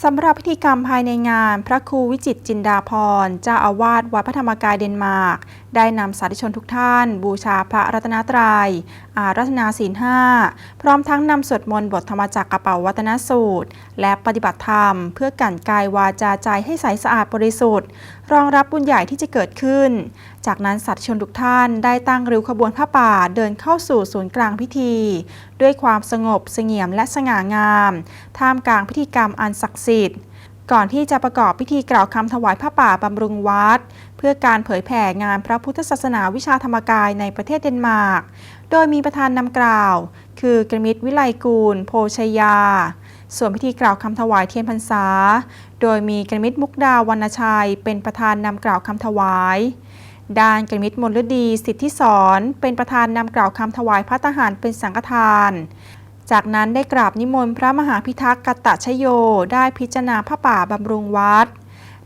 สำหรับพิธีกรรมภายในงาน พระครูวิจิตจินดาพรเจ้าอาวาสวัดพระธรรมกายเดนมาร์ก ได้นำสาธุชนทุกท่าน บูชาพระรัตนตรยัย อารัธนาศีลห้าพร้อมทั้งนำสวดมนต์บทธรรมจักรกระเป๋าวัตนสูตร และปฏิบัติธรรม เพื่อกันกายวาจาใจให้ใสสะอาดบริสุทธิ์ รองรับบุญใหญ่ที่จะเกิดขึ้น จากนั้นสัตว์ชนทุกท่านได้ตั้งริ้วขบวนผ้าป่าเดินเข้าสู่ศูนย์กลางพิธี ด้วยความสงบเสงี่ยมและสง่างาม ท่ามกลางพิธีกรรมอันศักดิ์สิทธิ์ ก่อนที่จะประกอบพิธีกล่าวคำถวายผ้าป่าบำรุงวัด เพื่อการเผยแผ่งานพระพุทธศาสนาวิชาธรรมกายในประเทศเดนมาร์ก โดยมีประธานนำกล่าว คือกรมิตรวิไลกูล โพชยา ส่วนพิธีกล่าวคำถวายเทียนพรรษา โดยมีกรมิตรมุกดาวรรณชัย เป็นประธานนำกล่าวคำถวาย ด้านกมิตรมลฤดีสิทธิสอนเป็นประธานนำกล่าวคำถวายพระทหารเป็นสังฆทาน จากนั้นได้กราบนิมนต์พระมหาพิทักษ์กัตตชโย ได้พิจารณาผ้าป่าบำรุงวัด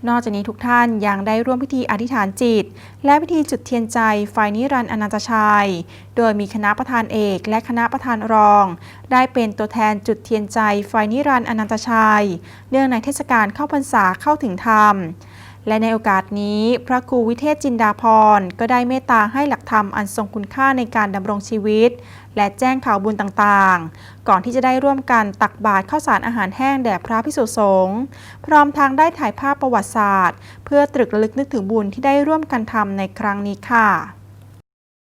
นอกจากนี้ทุกท่านยังได้ร่วมพิธีอธิษฐานจิต และพิธีจุดเทียนใจไฟนิรันดร์อนันตชัย โดยมีคณะประธานเอกและคณะประธานรอง ได้เป็นตัวแทนจุดเทียนใจไฟนิรันดร์อนันตชัย เนื่องในเทศกาลเข้าพรรษาเข้าถึงธรรม และในโอกาสนี้พระครูวิเทศจินดาพรก็ได้เมตตาให้หลักธรรมอันทรงคุณค่าในการดำรงชีวิต และแจ้งข่าวบุญต่างๆ ก่อนที่จะได้ร่วมกันตักบาตรข้าวสารอาหารแห้งแด่พระพิสุสงฆ์พร้อมทางได้ถ่ายภาพประวัติศาสตร์ เพื่อตรึกระลึกนึกถึงบุญที่ได้ร่วมกันทำในครั้งนี้ค่ะ